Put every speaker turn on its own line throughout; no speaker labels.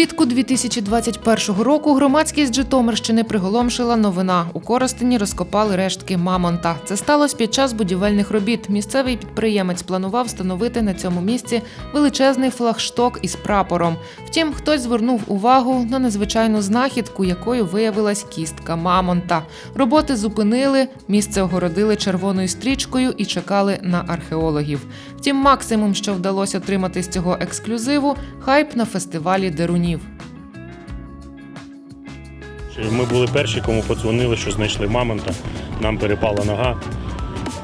Влітку 2021 року громадськість Житомирщини приголомшила новина. У Коростені розкопали рештки мамонта. Це сталося під час будівельних робіт. Місцевий підприємець планував встановити на цьому місці величезний флагшток із прапором. Втім, хтось звернув увагу на незвичайну знахідку, якою виявилась кістка мамонта. Роботи зупинили, місце огородили червоною стрічкою і чекали на археологів. Втім, максимум, що вдалося отримати з цього ексклюзиву, хайп на фестивалі Дерунів.
Ми були перші, кому подзвонили, що знайшли мамонта, нам перепала нога.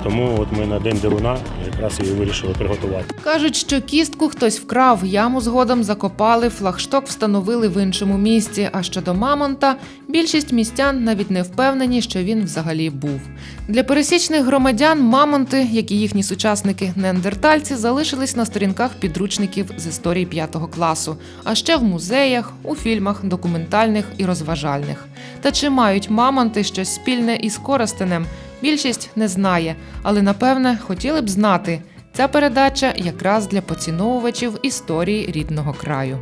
Тому от ми на день деруна якраз її вирішили приготувати.
Кажуть, що кістку хтось вкрав, яму згодом закопали, флагшток встановили в іншому місці. А щодо мамонта, більшість містян навіть не впевнені, що він взагалі був. Для пересічних громадян мамонти, як і їхні сучасники неандертальці, залишились на сторінках підручників з історії 5 класу, а ще в музеях, у фільмах, документальних і розважальних. Та чи мають мамонти щось спільне із Коростенем? Більшість не знає, але напевне хотіли б знати. Ця передача якраз для поціновувачів історії рідного краю.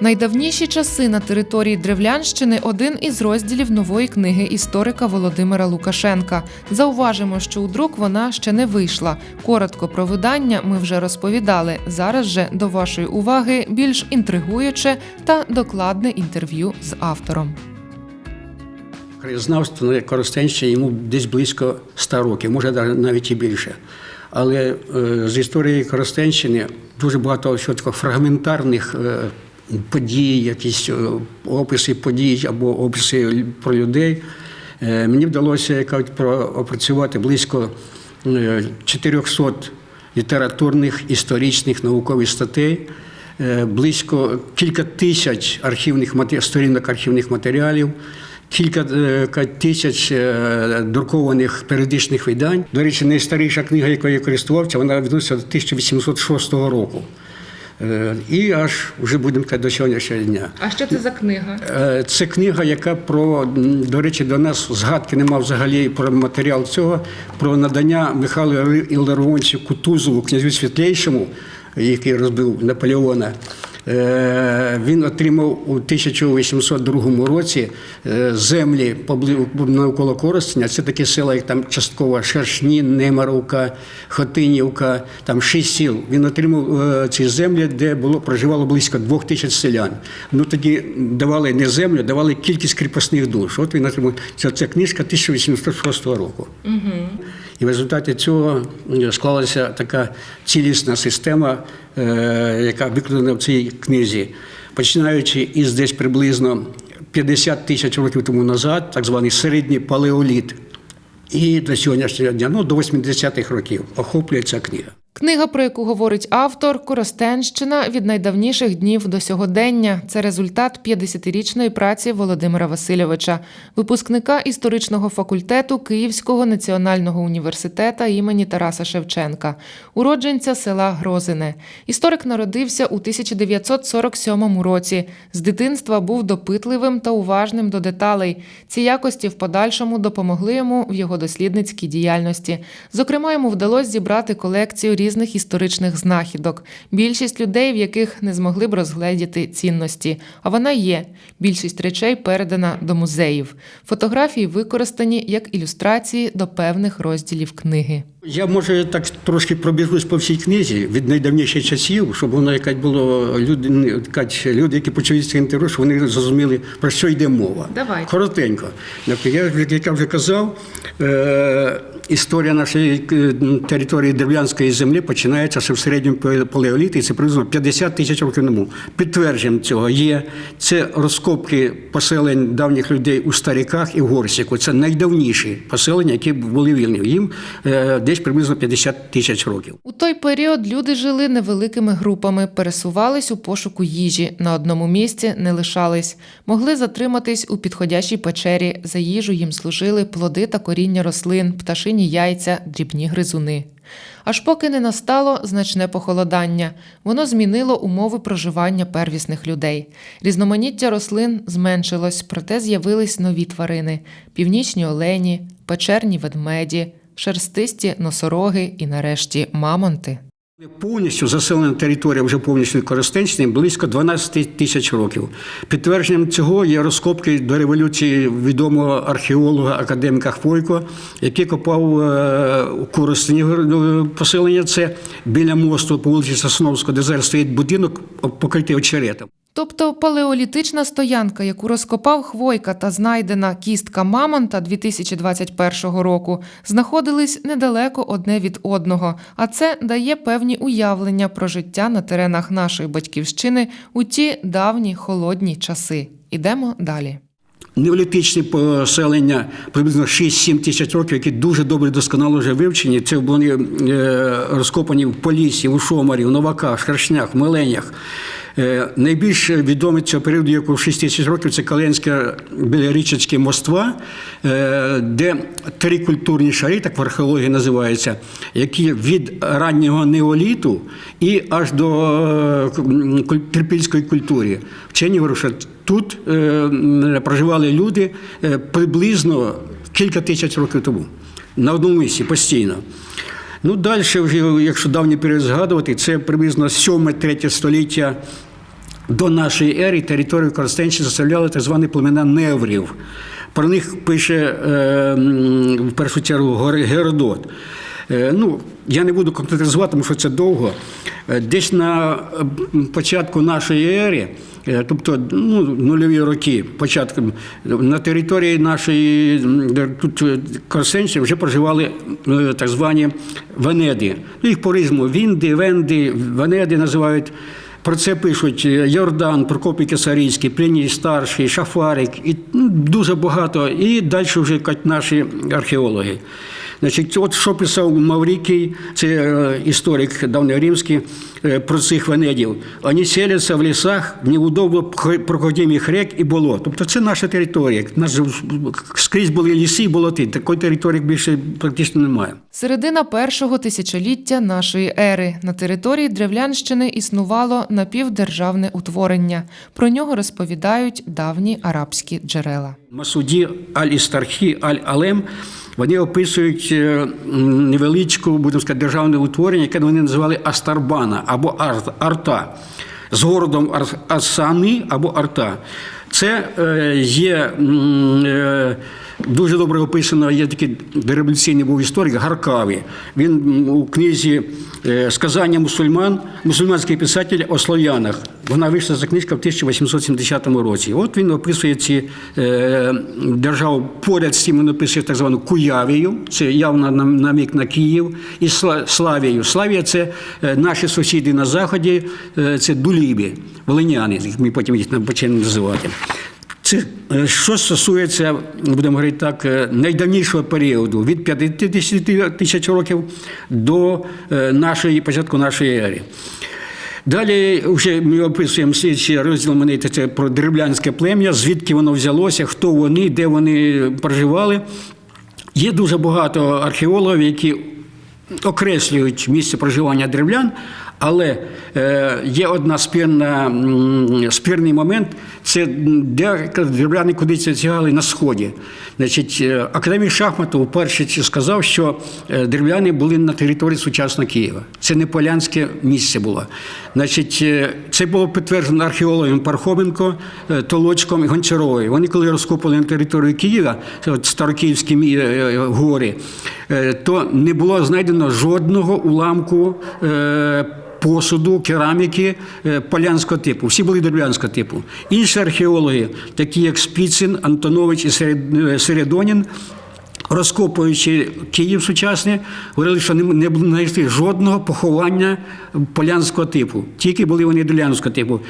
Найдавніші часи на території Древлянщини один із розділів нової книги історика Володимира Лукашенка. Зауважимо, що у друк вона ще не вийшла. Коротко про видання ми вже розповідали. Зараз же до вашої уваги більш інтригуюче та докладне інтерв'ю з автором.
Краєзнавство на Коростенщині йому десь близько 100 років, може навіть і більше. Але е, з історії Коростенщини дуже багато що такого фрагментарних е, подій, якісь е, описи подій або описи про людей. Мені вдалося опрацювати близько е, 400 літературних, історичних, наукових статей. Близько кілька тисяч архівних сторінок архівних матеріалів, кілька е, тисяч е, друкованих періодичних видань. До речі, найстаріша книга, якою я користувався, вона відноситься до 1806 року. Е, І аж вже будемо казати, до сьогоднішнього дня.
А що це за книга?
Це книга, яка про, до речі, до нас згадки нема взагалі про матеріал цього, про надання Михайлу Іларіоновичу Кутузову, князю Світлейшому, який розбив Наполеона. Е, Він отримав у 1802 році е, землі навколо Коростеня. Це такі села, як там частково Шершні, Немаровка, Хотинівка, там шість сіл. Він отримав е, ці землі, де було проживало близько двох тисяч селян. Ну тоді давали не землю, давали кількість кріпосних душ. От він отримав ця, ця книжка 1806 року. І в результаті цього е, склалася така цілісна система, е, яка викладена в цій книзі, починаючи із десь приблизно 50 тисяч років тому назад, так званий середній палеоліт, і до сьогоднішнього дня, ну до 80-х років, охоплює ця книга.
Книга, про яку говорить автор, Коростенщина від найдавніших днів до сьогодення. Це результат 50-річної праці Володимира Васильовича, випускника історичного факультету Київського національного університету імені Тараса Шевченка, уродженця села Грозине. Історик народився у 1947 році. З дитинства був допитливим та уважним до деталей. Ці якості в подальшому допомогли йому в його дослідницькій діяльності. Зокрема, йому вдалося зібрати колекцію різних історичних знахідок. Більшість людей, в яких не змогли б розгледіти цінності. А вона є. Більшість речей передана до музеїв. Фотографії використані як ілюстрації до певних розділів книги.
Я може так трошки пробіжусь по всій книзі від найдавніших часів, щоб воно якась було люди, якась, люди, які почують це інтерв'ю, щоб вони зрозуміли про що йде мова.
Давайте.
Коротенько. Я як я вже казав, е, історія нашої е, території Дерев'янської землі починається ще в середньому палеоліті, і це приблизно 50 тисяч років тому. Підтвердженням цього є це розкопки поселень давніх людей у Стариках і в Горсіку. Це найдавніші поселення, які були вільні. Їм е, десь приблизно 50 тисяч років.
У той період люди жили невеликими групами, пересувались у пошуку їжі. На одному місці не лишались, могли затриматись у підходящій печері. За їжу їм служили плоди та коріння рослин, пташині яйця, дрібні гризуни. Аж поки не настало значне похолодання, воно змінило умови проживання первісних людей. Різноманіття рослин зменшилось, проте з'явились нові тварини: північні олені, печерні ведмеді, шерстисті носороги і, нарешті, мамонти.
Повністю заселена територія вже повністю Коростенщини близько 12 тисяч років. Підтвердженням цього є розкопки до революції відомого археолога академіка Хвойко, який копав е, у Коростені е, поселення. Це біля мосту по вулиці Сосновського, де зараз стоїть будинок, покритий очеретом.
Тобто палеолітична стоянка, яку розкопав Хвойка та знайдена кістка Мамонта 2021 року, знаходились недалеко одне від одного, а це дає певні уявлення про життя на теренах нашої батьківщини у ті давні холодні часи. Ідемо далі.
Неолітичні поселення приблизно 6-7 тисяч років, які дуже добре досконало вже вивчені. Це вони е, розкопані в Полісі, у Шомарі, в Новаках, Шершнях, Меленях. Е, Найбільш відомий цього періоду, як у 6 тисяч років, це Каленська біля річечки Моства, е, де три культурні шари, так в археології називається, які від раннього неоліту і аж до е, трипільської культури. Вчені що тут проживали люди приблизно кілька тисяч років тому на одному місці постійно. Ну, далі, вже, якщо давній період згадувати, це приблизно 7-3 століття до нашої ери територію Коростенщини заселяли так звані племена неврів. Про них пише е, в першу чергу Геродот. Е, Ну, я не буду конкретизувати, тому що це довго. Е, Десь на початку нашої ери, тобто ну, нульові роки, початку, на території нашої тут Коростенщини вже проживали так звані венеди. Ну, їх по-різному вінди, венди, венеди називають. Про це пишуть е, Йордан, Прокопій Кесарійський, Пліній Старший, Шафарик і ну, дуже багато. І далі вже наші археологи. Значить, от що писав Маврикій, це е, історик давньоримський, е, про цих венедів. Вони селяться в лісах, в неудобно проходимих рек і болот. Тобто це наша територія. У нас скрізь були ліси і болоти. Такої території більше практично немає.
Середина першого тисячоліття нашої ери на території Древлянщини існувало напівдержавне утворення. Про нього розповідають давні арабські джерела.
Масуді Аль-Істархі, Аль-Алем, вони описують е, невеличку, будемо сказати, державне утворення, яке вони називали Астарбана або Арта з городом Асани або Арта. Це е, є е, дуже добре описано, є такий дореволюційний був історик Гаркаві. Він у книзі е, Сказання мусульман, мусульманський писатель о слов'янах. Вона вийшла за книжка в 1870 році. От він описує ці е, державу поряд з цим він описує так звану Куявію, це явно нам- намік на Київ, і Сла- Славію. Славія це е, наші сусіди на заході, це дулібі, волиняни, як ми потім їх почнемо називати. Це що стосується, будемо говорити так, е, найдавнішого періоду від 50 тисяч років до е, нашої початку нашої ери. Далі вже ми описуємо слідчий розділ мене це про древлянське плем'я, звідки воно взялося, хто вони, де вони проживали. Є дуже багато археологів, які окреслюють місце проживання древлян, але е, є одна спірна, спірний момент це де древляни кудись тягали на сході. Значить, е, академік Шахматов вперше сказав, що е, були на території сучасного Києва. Це не полянське місце було. Значить, це було підтверджено археологом Пархоменко, Толочком і Гончаровою. Вони коли розкопали на територію Києва, Старокиївські гори, то не було знайдено жодного уламку. Е, Посуду, кераміки е, полянського типу, всі були дерев'янського типу. Інші археологи, такі як Спіцин, Антонович і е, Середонін, розкопуючи Київ сучасний, говорили, що не, знайшли жодного поховання полянського типу, тільки були вони дерев'янського типу.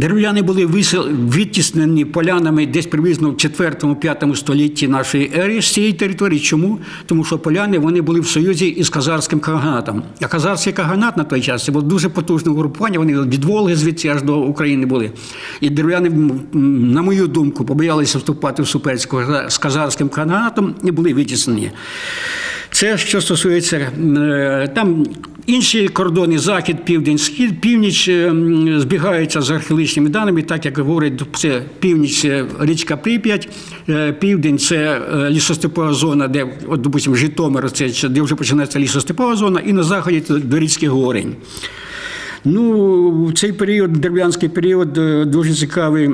Дерев'яни були відтіснені полянами десь приблизно в 4-5 столітті нашої ери з цієї території. Чому? Тому що поляни вони були в союзі із Казарським каганатом. А Казарський каганат на той час це було дуже потужне угрупування. Вони від Волги звідси аж до України були. І дерев'яни, на мою думку, побоялися вступати в суперечку з Казарським каганатом і були відтіснені. Це що стосується е, там інші кордони, захід, південь, схід, північ е, збігаються з археологічними даними, так як говорять, це північ це річка Прип'ять, е, південь це лісостепова зона, де, от, допустимо, Житомир, це де вже починається лісостепова зона, і на заході це до річки Горень. Ну, цей період, дерев'янський період, дуже цікавий.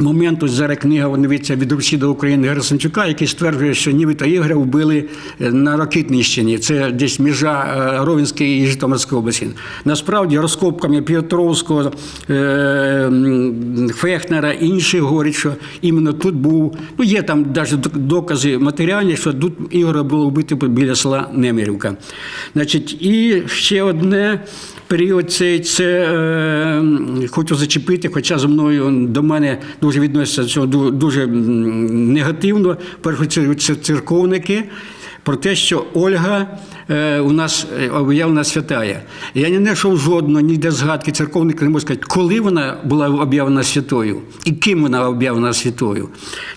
Момент, ось зараз книга «Вновиться від Русі до України Герасимчука, який стверджує, що нібито Ігоря вбили е, на Ракитнищині. Це десь межа е, Ровенської і Житомирської області. Насправді розкопками П'ятровського, е, Фехнера і інших говорять, що іменно тут був, ну є там навіть докази матеріальні, що тут Ігоря було вбито біля села Немирівка. Значить, і ще одне період цей це е, хочу зачепити, хоча зі мною до мене дуже відносяться цього дуже негативно. Чергу це церковники. Про те, що Ольга е, у нас е, об'явлена святая. Я не знайшов жодного ніде згадки церковника, не можу сказати, коли вона була об'явлена святою і ким вона об'явлена святою.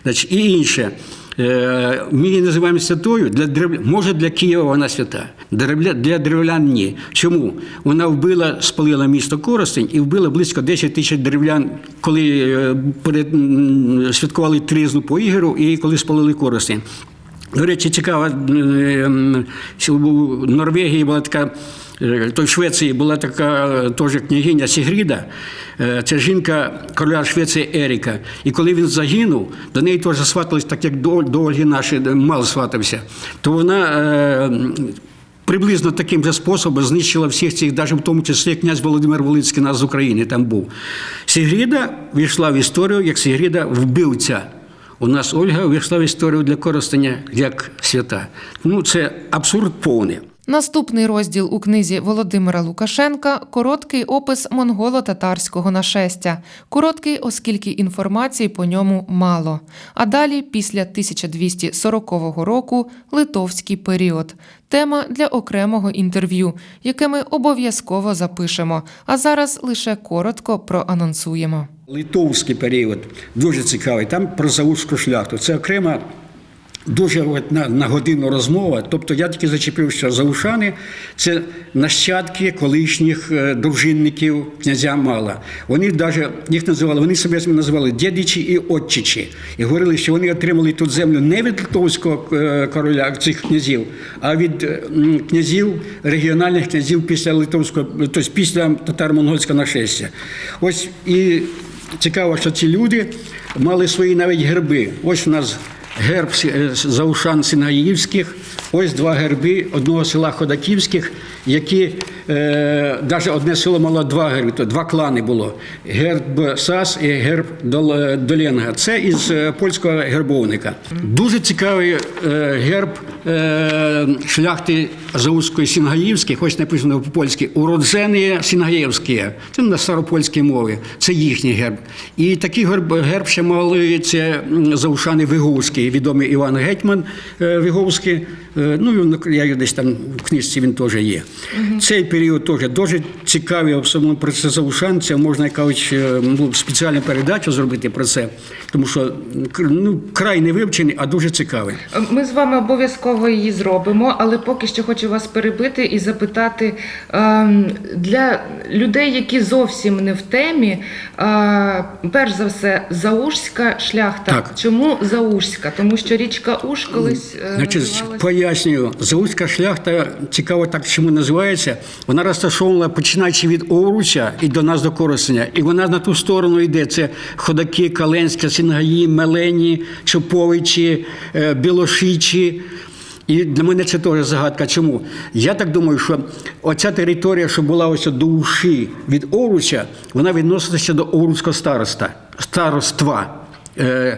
Значить, і інше. Е, Ми її називаємо святою для древ... може для Києва вона свята. Для древлян ні. Чому? Вона вбила, спалила місто Коростень і вбила близько 10 тисяч древлян, коли святкували тризну по Ігору і коли спалили Коростень. До речі, цікаво, е, м, що у Норвегії була така. е, То в Швеції була така е, теж княгиня Сігріда, Е, це жінка короля Швеції Еріка. І коли він загинув, до неї теж сватались, так як до, Ольги нашої е, мал сватався, то вона приблизно таким же способом знищила всіх цих, навіть в тому числі князь Володимир Волинський нас з України там був. Сігріда війшла в історію як Сігріда вбивця. У нас Ольга вийшла в історію для користення як свята. Ну, це абсурд повний.
Наступний розділ у книзі Володимира Лукашенка короткий опис монголо-татарського нашестя. Короткий, оскільки інформації по ньому мало. А далі, після 1240 року, литовський період. Тема для окремого інтерв'ю, яке ми обов'язково запишемо. А зараз лише коротко проанонсуємо.
Литовський період дуже цікавий. Там про заушку шляхту. Це окрема. Дуже на, на годину розмова. Тобто я тільки зачепив, що заушани це нащадки колишніх е, дружинників князя Мала. Вони навіть їх називали, вони себе називали дідичі і отчичі. І говорили, що вони отримали тут землю не від литовського е, короля цих князів, а від е, князів, регіональних князів після литовського, тобто після татаро-монгольського нашестя. Ось і цікаво, що ці люди мали свої навіть герби. Ось у нас герб е, заушан Синаївських, ось два герби одного села Ходаківських, які е, навіть одне село мало два герби, то два клани було: герб Сас і герб Доленга. Це із е, польського гербовника. Дуже цікавий е, герб е, шляхти Заузької Сінгаївських, ось написано по-польськи, уроджені Сінгаївські. Це на старопольській мові. Це їхній герб. І такий герб, герб ще мали це заушани Виговський, відомий Іван Гетьман е, Виговський. Е, Ну, я десь там в книжці він теж є. Цей період теж дуже цікавий, особливо про це заушанця. Можна якось е, ну, спеціальну передачу зробити про це, тому що ну, край не вивчений, а дуже цікавий.
Ми з вами обов'язково її зробимо, але поки що хочу вас перебити і запитати ем, для людей, які зовсім не в темі. е, Перш за все, заужська шляхта.
Так.
Чому заужська? Тому що річка Уж колись е,
Значить,
називалась...
пояснюю, Заузька шляхта, цікаво так, чому називається, вона розташована починаючи від Овруча і до нас до Коростеня. І вона на ту сторону йде. Це Ходаки, Каленська, Сінгаї, Мелені, Чоповичі, е, Білошичі. І для мене це теж загадка. Чому? Я так думаю, що оця територія, що була ось до уші від Овруча, вона відноситься до Овруцького староста, староства. Е,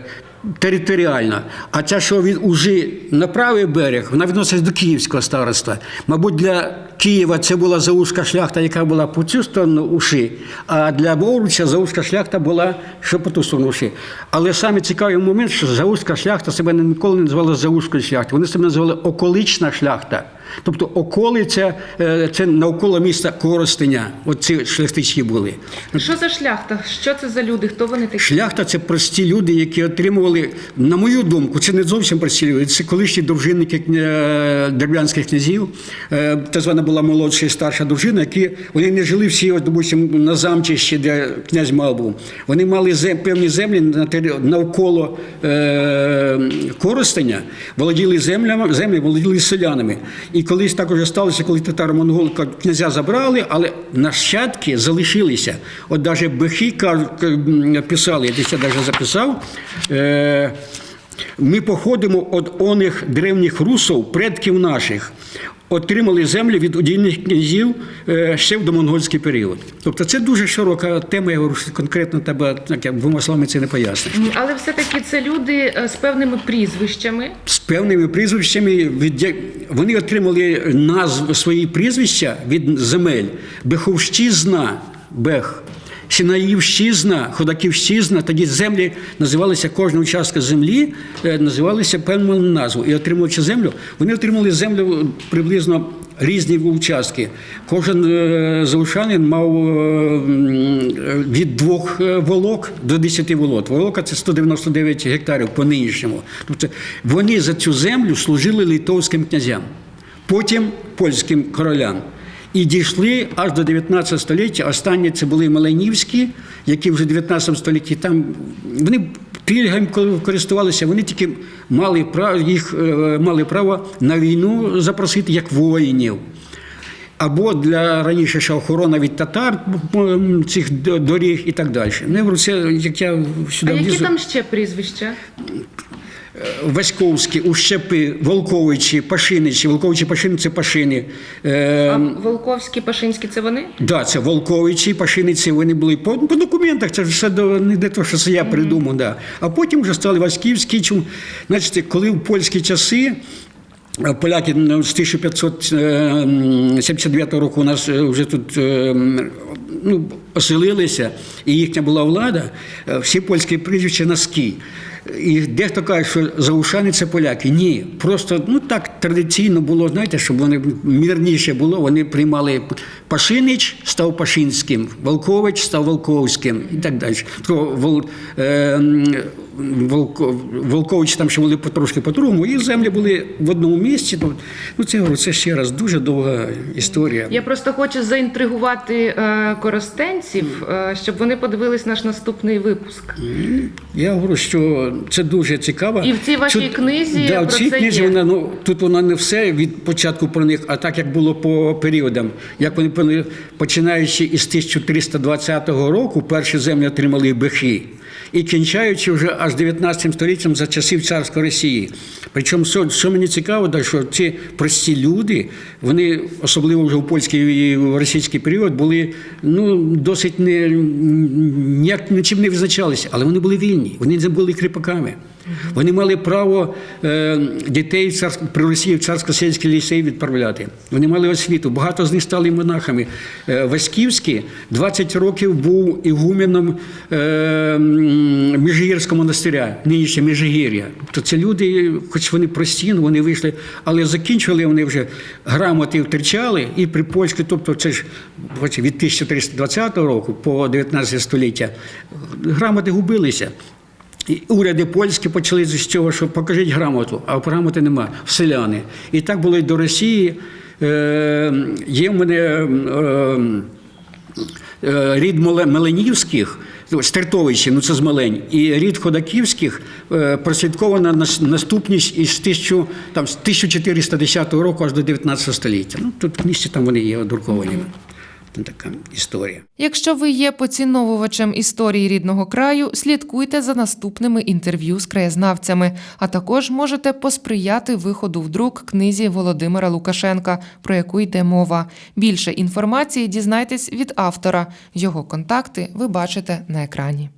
територіально. А ця, що від Ужи на правий берег, вона відноситься до Київського староства. Мабуть, для Києва це була заушка шляхта, яка була по цю сторону Уші, а для Бовруча заушка шляхта була ще по ту сторону Уші. Але саме цікавий момент, що заушка шляхта себе ніколи не називала заушкою шляхти. Вони себе називали околична шляхта. Тобто околиця, е, це навколо міста Коростеня. Оці шляхтичі були.
Що за шляхта? Що це за люди? Хто вони такі?
Шляхта це прості люди, які отримували, на мою думку, це не зовсім прості люди. Це колишні дружинники кня- дерев'янських князів. Е, Так звана була молодша і старша дружина, які вони не жили всі, от, допустим, на замчищі, де князь мав був. Вони мали зем, певні землі навколо е, Коростеня, володіли землями, землі, володіли селянами. І колись так уже сталося, коли татаро-монголи князя забрали, але нащадки залишилися. От навіть бехи писали, я десь навіть записав. Е, ми походимо від оних древніх русов, предків наших. Отримали землі від удільних князів е, ще в домонгольський період. Тобто це дуже широка тема, я говорю, що конкретно тебе двома словами це не поясниш.
Але все-таки це люди е, з певними прізвищами.
з певними прізвищами. Від... Вони отримали назву свої прізвища від земель. Беховщизна, Бех. Сінаївщизна, Ходаківщизна, тоді землі називалися кожна участка землі, е, називалися певною назвою. І отримуючи землю, вони отримали землю приблизно різні участки. Кожен е, заушанин мав е, е, від двох е, волок до 10 волот. Волока це 199 гектарів по нинішньому. Тобто вони за цю землю служили литовським князям, потім польським королям. І дійшли аж до 19 століття. Останні це були Маленівські, які вже в 19 столітті там вони пільгами користувалися, вони тільки мали право, їх е, мали право на війну запросити як воїнів. Або для раніше ще охорона від татар цих доріг і так далі. Ну, я говорю, це як я сюди.
А
які
там ще прізвища?
Васьковські, Ущепи, Волковичі, Пашиничі. Волковичі, Пашини це Пашини. Е,
А Волковські, Пашинські це вони?
Да, це Волковичі, Пашиниці, вони були по, по документах, це ж все до, не то, що це я придумав. Да. А потім вже стали Васьківські. Чому? Значить, коли в польські часи. е, Поляки ну, з 1579 року у нас е, вже тут е, ну, оселилися, і їхня була влада, е, всі польські прізвища носки. І дехто каже, що заушани це поляки. Ні, просто ну так традиційно було, знаєте, щоб вони мірніше було. Вони приймали Пашинич став Пашинським, Волкович став Волковським і так далі. Вол, е, м, Волко, Волкович там ще були потрошки по-другому, і землі були в одному місці. То, ну це говорю, це ще раз дуже довга історія.
Я просто хочу заінтригувати е, коростенців, е, щоб вони подивились наш наступний випуск.
Я говорю, що це дуже цікаво.
І в цій вашій книзі
да, в цій
це
книзі
є.
вона ну тут вона не все від початку про них, а так як було по періодам. Як вони починаючи із 1320 року, перші землі отримали бехи. І кінчаючи вже аж 19 століттям за часів царської Росії. Причому, що, мені цікаво, що ці прості люди, вони, особливо вже у польський і в російський період, були ну, досить не, ніяк нічим не визначалися, але вони були вільні, вони не були кріпаками. Вони мали право е, дітей в царсь- при Росії в царсько-сільський ліцей відправляти. Вони мали освіту. Багато з них стали монахами. Е, Васьківський 20 років був ігуменом е, м, Міжгірського монастиря, нинішнє Міжгір'я. Тобто це люди, хоч вони прості, ну, вони вийшли, але закінчили вони вже грамоти втрачали і при польській, тобто це ж від 1320 року по 19 століття грамоти губилися. І уряди польські почали з цього, що покажіть грамоту, а грамоти нема, селяни. І так було і до Росії. Е, є в мене е, е, рід Меленівських, Стертовичі, ну це з Мелень, і рід Ходаківських е, прослідкована наступність із 1000, там, з 1410 року аж до 19 століття. Ну, тут в книжці там вони є одруковані. Це така історія.
Якщо ви є поціновувачем історії рідного краю, слідкуйте за наступними інтерв'ю з краєзнавцями, а також можете посприяти виходу в друк книзі Володимира Лукашенка, про яку йде мова. Більше інформації дізнайтесь від автора. Його контакти ви бачите на екрані.